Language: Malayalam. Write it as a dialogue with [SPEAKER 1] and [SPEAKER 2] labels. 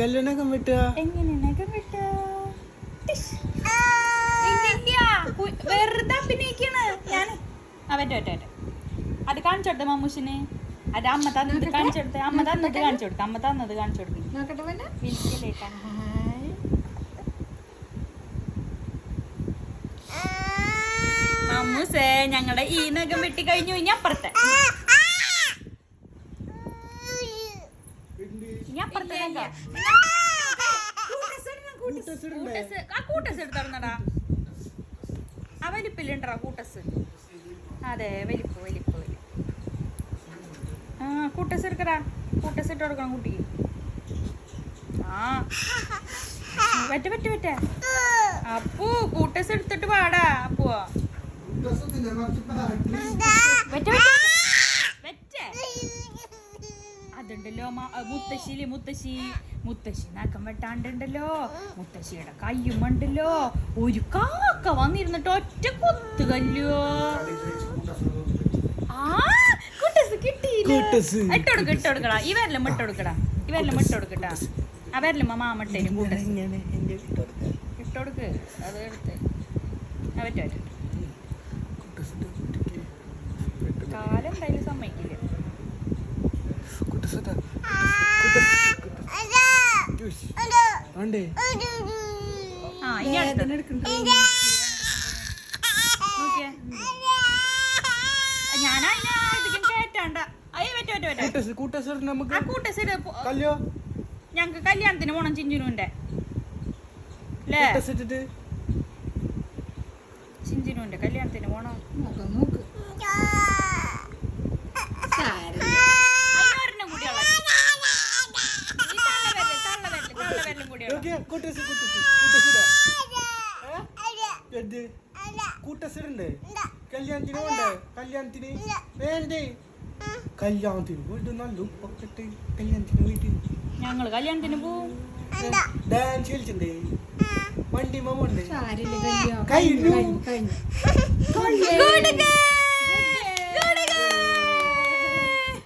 [SPEAKER 1] കല്യാണൊക്കെ വിട്ടുക.
[SPEAKER 2] വെറുതെ അഭിനയിക്കാണ്. ഞാൻ അത് കാണിച്ചോട്ടെ മമ്മൂഷിന് അത് അമ്മ തന്നത് കാണിച്ചെടുത്ത് അമ്മ തന്നത് കാണിച്ചു അമ്മ തന്നത് കാണിച്ചു മമ്മൂസേ ഞങ്ങളുടെ ഈ നഖം വെട്ടി കഴിഞ്ഞു. ഇനി അപ്പുറത്തെ. കൂട്ടസ് കൂട്ടസ് ആ കൂട്ടസ് അതെ വലിപ്പ് വലിപ്പ് വലിപ്പ്. ആ കൂട്ടസ് എടുക്കടാ. കൂട്ടസ് ഇട്ട് കൊടുക്കണം കുട്ടി ആ. പറ്റ പറ്റ പറ്റ അപ്പു കൂട്ടസ് എടുത്തിട്ട് പാടാ അപ്പുവോ. അഹ് മുത്തശ്ശിയിൽ മുത്തശ്ശി മുത്തശ്ശി നഖം വെട്ടാണ്ടുണ്ടല്ലോ. മുത്തശ്ശിയുടെ കയ്യും ഉണ്ടല്ലോ. ഒരു കാക്ക വന്നിരുന്നിട്ട് ഒറ്റ കുത്തു കല്ലോ. ആ കുട്ടസ് കിട്ടിയില്ല?
[SPEAKER 1] കുട്ടസ്.
[SPEAKER 2] ഇട്ടൊടുക്ക ഇട്ടൊടുക്കടാ ഈ വരലും ഇട്ടൊടുക്കടാ ഈ വരലും ഇട്ടൊടുക്കട്ടാ ആ വരലും മാമട്ടേരും കൂട്ടസ്. ഇട്ടൊടുക്ക് അത് എടുത്ത്. ആ പറ്റ പറ്റ കാലം എന്തായാലും സമ്മതിക്കില്ല. ഞങ്ങക്ക് കല്യാണത്തിന് പോണം ചിഞ്ചുനുവിന്റെ. ചിഞ്ചുനുവിന്റെ കല്യാണത്തിന് പോണം.
[SPEAKER 3] നോക്ക് നോക്ക്.
[SPEAKER 1] കൂട്ടസ് കൂട്ടസ് ഇടണ്ടേ കല്യാണത്തിന് വേണ്ടേ കല്യാണത്തിന്? വേണ്ടേ? കല്യാണത്തിന് വീണ്ടും നല്ല ഉപ്പൊക്കെ ഇട്ട് കല്യാണത്തിന് വീട്ടിൽ
[SPEAKER 2] ഞങ്ങൾ കല്യാണത്തിന് പോവും.
[SPEAKER 1] ഡാൻസ് കളിച്ചിണ്ടേ വണ്ടി
[SPEAKER 3] കഴിഞ്ഞോ?
[SPEAKER 1] കഴിഞ്ഞു.